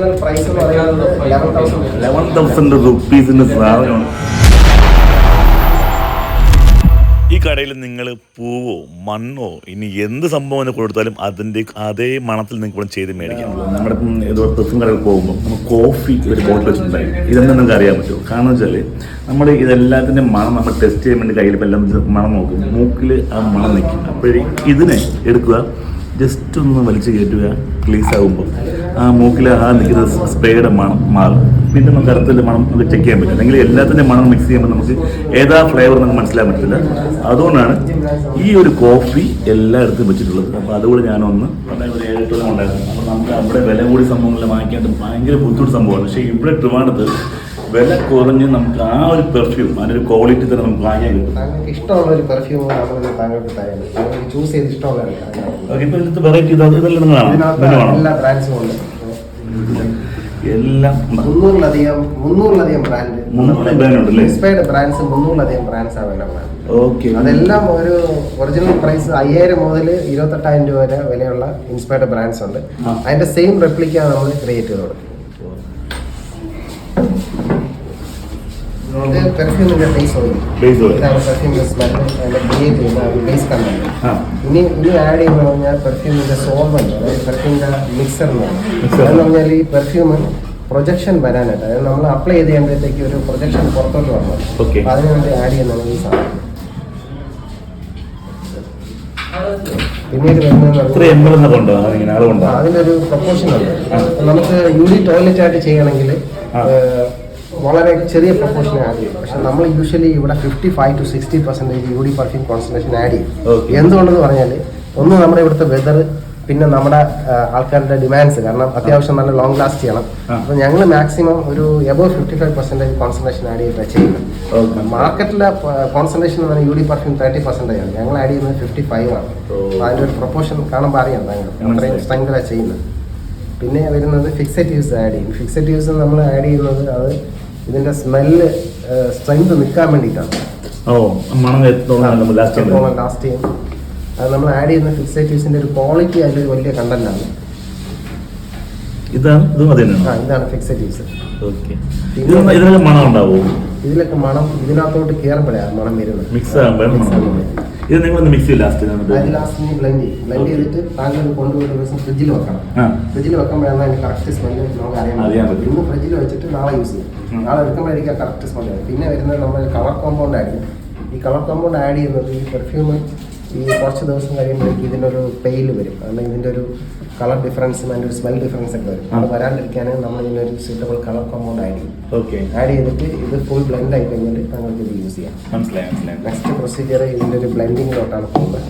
Original price എന്ന് പറയുന്നത് eleven thousand eleven thousand റുപ്പീസിന്റെ സാധനമാണ്. ഈ കടയിൽ നിങ്ങൾ പൂവോ മണ്ണോ ഇനി എന്ത് സംഭവം കൊടുത്താലും അതിന്റെ അതേ മണത്തിൽ നിങ്ങൾക്ക് ഇവിടെ ചെയ്ത് മേടിക്കാം. നമ്മുടെ ഏതോ പെർഫ്യൂം കടയിൽ പോകുമ്പോൾ നമ്മൾ കോഫി ഒരു ബോട്ടിൽ വെച്ചിട്ടുണ്ടായി ഇതെന്ന് നിങ്ങൾക്ക് അറിയാൻ പറ്റുമോ? കാരണം വെച്ചാൽ നമ്മൾ ഇതെല്ലാത്തിന്റെ മണം നമ്മൾ ടെസ്റ്റ് ചെയ്യാൻ വേണ്ടി കയ്യിൽ എല്ലാം മണം നോക്കും. മൂക്കിൽ ആ മണം നിൽക്കും. അപ്പോഴേ ഇതിനെ എടുക്കുക. ജസ്റ്റ് ഒന്ന് വലിച്ചു കയറ്റുക. ക്ലീസ് ആകുമ്പോൾ ആ മൂക്കിൽ ആ നിൽക്കുന്ന സ്പ്രേയുടെ മണം മാറും പിന്നെ നമുക്ക് അർത്ഥത്തിന്റെ മണം നമുക്ക് ചെക്ക് ചെയ്യാൻ പറ്റും അല്ലെങ്കിൽ എല്ലാത്തിന്റെ മണം മിക്സ് ചെയ്യുമ്പോൾ നമുക്ക് ഏതാ ഫ്ലേവർ നമുക്ക് മനസ്സിലാൻ പറ്റില്ല. അതുകൊണ്ടാണ് ഈ ഒരു കോഫി എല്ലായിടത്തും വെച്ചിട്ടുള്ളത്. അപ്പോൾ അതുകൂടി ഞാനൊന്ന് ഒരു ഏഴെട്ട് ഉണ്ടായിരുന്നു. അപ്പോൾ നമുക്ക് അവിടെ വില കൂടി സംഭവങ്ങളിൽ വാങ്ങിക്കാണ്ട് ഭയങ്കര ബുദ്ധിമുട്ട് സംഭവമാണ്. പക്ഷേ ഇവിടെ ട്രിവാണ്ടത്ത് വില കുറഞ്ഞ് നമുക്ക് ആ ഒരു പെർഫ്യൂം അതിനൊരു ഒരു ക്വാളിറ്റി തന്നെ നമുക്ക് വാങ്ങിയാൽ കിട്ടും. താങ്കൾക്ക് ഇഷ്ടമുള്ള ഒരു പെർഫ്യൂം താങ്കൾക്ക് ചൂസ് ചെയ്ത് ഇഷ്ടമുള്ള ഓക്കെ ഇപ്പോൾ ഇതിലത്തെ വെറൈറ്റി ഇതെല്ലാം നിങ്ങളാണ് എല്ലാ ബ്രാൻഡ്സും ഉണ്ട്. എല്ലാം ഉണ്ട്. മുന്നൂറിലധികം മുന്നൂറിലധികം ബ്രാൻഡ് മുന്നൂറ് brand ഉണ്ടല്ലേ? ഇൻസ്പയർഡ് ബ്രാൻഡ്സ് മുന്നൂറിലധികം ബ്രാൻഡ്സ് അവൈലബിൾ ആണ്. ഓക്കെ. അതെല്ലാം ഒരു ഒറിജിനൽ പ്രൈസ് അയ്യായിരം മുതൽ ഇരുപത്തെട്ടായിരം രൂപ വരെ വിലയുള്ള ഇൻസ്പയർഡ് ബ്രാൻഡ്സ് ഉണ്ട്. അതിന്റെ സെയിം റെപ്ലിക്ക നമ്മൾ ക്രിയേറ്റ് ചെയ്ത് കൊടുക്കും. ഇത് പെർഫ്യൂമിന്റെ ബേസ് ഓയിൽ Base oil. ഇതാണ് പെർഫ്യൂമിന്റെ സ്മെൽ അതിന്റെ ക്രിയേറ്റ് ചെയ്യുന്ന ബേസ് കണ്ടന്റ് ഇനി ഇനി ആഡ് ചെയ്യുന്നത് പറഞ്ഞാൽ പെർഫ്യൂമിന്റെ സോൾവെന്റ് അതായത് പെർഫ്യൂമിന്റെ മിക്സർ എന്ന് പറയും. Mixer. അതെന്ന് പറഞ്ഞാൽ ഈ പെർഫ്യൂം പ്രൊജക്ഷൻ വരാനായിട്ട് അതായത് നമ്മൾ അപ്ലൈ ചെയ്ത് കഴിയുമ്പോഴത്തേക്ക് ഒരു പ്രൊജക്ഷൻ പുറത്തോട്ട് വരണം Okay. അപ്പൊ അതിന് വേണ്ടി ആഡ് ചെയ്യുന്നതാണ് ഈ സാധനം. പിന്നീട് അതിന്റെ അതിനൊരു പ്രൊപ്പോർഷൻ ഉണ്ട്. നമുക്ക് യൂണിറ്റ് ടോയ്ലറ്റ് ആയിട്ട് ചെയ്യണമെങ്കിൽ വളരെ ചെറിയ പ്രൊപ്പോർഷൻ ആഡ് ചെയ്യും. പക്ഷെ നമ്മൾ യൂഷ്വലി ഇവിടെ fifty five to sixty percentage eau de perfume concentration add ചെയ്യും. എന്തുകൊണ്ടെന്ന് പറഞ്ഞാൽ ഒന്ന് നമ്മുടെ ഇവിടുത്തെ വെതർ പിന്നെ നമ്മുടെ ആൾക്കാരുടെ ഡിമാൻഡ്സ് കാരണം അത്യാവശ്യം നല്ല ലോങ് ലാസ്റ്റ് ചെയ്യണം. അപ്പൊ ഞങ്ങൾ മാക്സിമം ഒരു above fifty five percentage concentration add ചെയ്തിട്ടാണ് ചെയ്യുന്നത്. മാർക്കറ്റിലെ കോൺസെൻട്രേഷൻ എന്ന് പറഞ്ഞാൽ eau de perfume thirty percentage ആണ്. ഞങ്ങൾ ആഡ് ചെയ്യുന്നത് ഫിഫ്റ്റി ഫൈവ് ആണ്. അതിന്റെ അപ്പോൾ അതിന്റെ ഒരു പ്രൊപ്പോർഷൻ കാണുമ്പോൾ അറിയാം താങ്കൾ അത്രയും. സ്ട്രെങ്തിലാണ് ചെയ്യുന്നത്. പിന്നെ വരുന്നത് ഫിക്സറ്റീവ്സ് ആഡ് ചെയ്യും. ഫിക്സറ്റീവ്സ് നമ്മൾ ആഡ് ചെയ്യുന്നത് അത് ഇതിന്റെ സ്മെല്ല് സ്ട്രെങ്ത് നിൽക്കാൻ വേണ്ടിയിട്ടാണ്. ഓ മണം ലാസ്റ്റ് ചെയ്യും. അത് നമ്മൾ ആഡ് ചെയ്യുന്ന ഫിക്സേറ്റീവ്സിന്റെ ഒരു ക്വാളിറ്റി അതിലൊരു വലിയ കണ്ടന്റാണ് ഇതാണ് ഇതും ഇതാണ് ഫിക്സേറ്റീവ്സ് ഓക്കെ ഇത് ഇതിനൊക്കെ മണം ഉണ്ടാവോ? ഇതിലൊക്കെ മണം ഇതിനകത്തോട്ട് കയറുമ്പോഴാണ് മണം വരുന്നത്. മിക്സ് ആകുമ്പോൾ. ഇത് നിങ്ങളൊന്ന് മിക്സ് ലാസ്റ്റ് അത് ലാസ്റ്റ് ബ്ലെൻഡ് ചെയ്യും. ബ്ലെൻഡ് ചെയ്തിട്ട് താങ്കൾ കൊണ്ടുപോയിട്ട് ദിവസം ഫ്രിഡ്ജിൽ വെക്കണം. ഫ്രിഡ്ജിൽ വെക്കുമ്പോഴാണ് അതിന്റെ കറക്റ്റ് സ്മെല്ല് നമുക്ക് അറിയാൻ അറിയാൻ പറ്റും. പറ്റും. ഇന്ന് ഫ്രിഡ്ജിൽ വെച്ചിട്ട് നാളെ യൂസ് ചെയ്യും. നാളെ എടുക്കുമ്പോഴായിരിക്കും കറക്റ്റ് സ്മെല്ല് പിന്നെ വരുന്നത് നമ്മൾ കളർ കോമ്പൗണ്ട് ഈ കളർ കോമ്പൗണ്ട് ആഡ് ചെയ്യുന്നത് ഈ പെർഫ്യൂം ഈ കുറച്ച് ദിവസം കഴിയുമ്പോഴേക്കും ഇതിന്റെ ഒരു പെയിൽ വരും. അല്ലെങ്കിൽ ഇതിന്റെ ഒരു കളർ ഡിഫറൻസും അതിന്റെ ഒരു സ്മെൽ ഡിഫറൻസ് ഒക്കെ വരും. അത്. വരാണ്ടിരിക്കാൻ നമ്മൾ ഇതിനൊരു സൂട്ടബിൾ കളർ കോമ്പൗണ്ട് ആഡ് ചെയ്യും ഓക്കെ. ആഡ് ചെയ്തിട്ട് ഇത് ഫുൾ ബ്ലെൻഡ് ആയി കഴിഞ്ഞിട്ട് താങ്കൾക്ക് ഇത് യൂസ് ചെയ്യാം. മനസ്സിലായി മനസ്സിലായി. നെക്സ്റ്റ് പ്രൊസീജിയർ ഇതിന്റെ ഒരു ബ്ലെൻഡിങ്ങിലോട്ടാണ് പോകുന്നത്.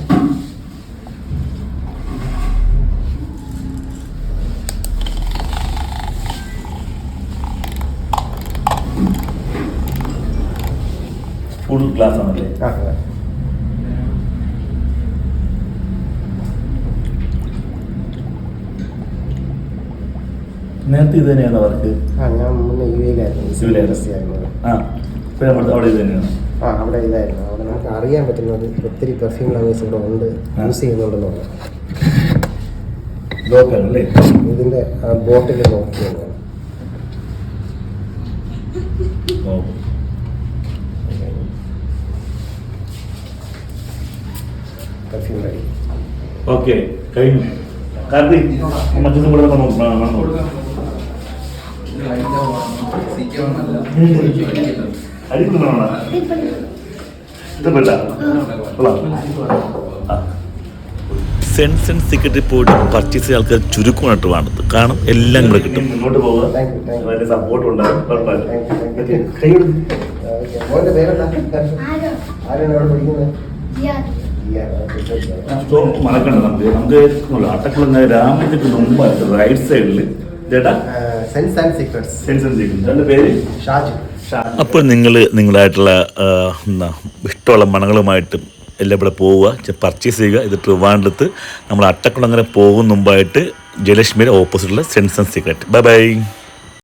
ഫുൾ ഗ്ലാസ് ആണല്ലേ? ആ നേരത്തെ ഇത് തന്നെയാണ് വർക്ക്? ആ ഞാൻ മുന്നേ യു എയിലായിരുന്നു ആ അവിടെ ഇത് തന്നെയാണ് ആ അവിടെ ഇതായിരുന്നു. അവിടെ നമുക്ക് അറിയാൻ പറ്റുന്നത് ഒത്തിരി പെർഫ്യൂം ലവേഴ്സ് ഇവിടെ ഉണ്ട്. യൂസ് ചെയ്യുന്നുണ്ടെന്നുള്ളത് ഇതിന്റെ ബോട്ടിൽ നോക്കിയാണ് പെർഫ്യൂം ഓക്കെ കഴിഞ്ഞു. കാരണം മറ്റൊന്നും കൂടെ നമ്മൾ സെൻസ് ആൻഡ് സീക്രട്ടിൽ പോയിട്ട് പർച്ചേസ് ചെയ്ത ആൾക്കാർ ചുരുക്കമായിട്ട് വേണ്ടത് കാരണം എല്ലാം ഇവിടെ കിട്ടും. മുന്നോട്ട് thank സപ്പോർട്ട് ഉണ്ടാകും മറക്കണ്ട നമുക്ക് നമുക്ക് അട്ടക്കുളങ്ങ രാമന്റെ മുമ്പായിട്ട് റൈറ്റ് സൈഡിൽ ചേട്ടാ സെൻസ് ആൻഡ് സെൻസ് ആൻഡ് പേര്? ഷാജു. അപ്പോൾ നിങ്ങൾ നിങ്ങളായിട്ടുള്ള എന്താ ഇഷ്ടമുള്ള മണങ്ങളുമായിട്ട് എല്ലാം ഇവിടെ പോവുക. പർച്ചേസ് ചെയ്യുക. ഇത് ട്രിവാൻഡത്ത് നമ്മൾ അട്ടക്കുളങ്ങനെ പോകുന്ന മുമ്പായിട്ട് ജയലക്ഷ്മിയുടെ ഓപ്പോസിറ്റുള്ള sense and secret bye bye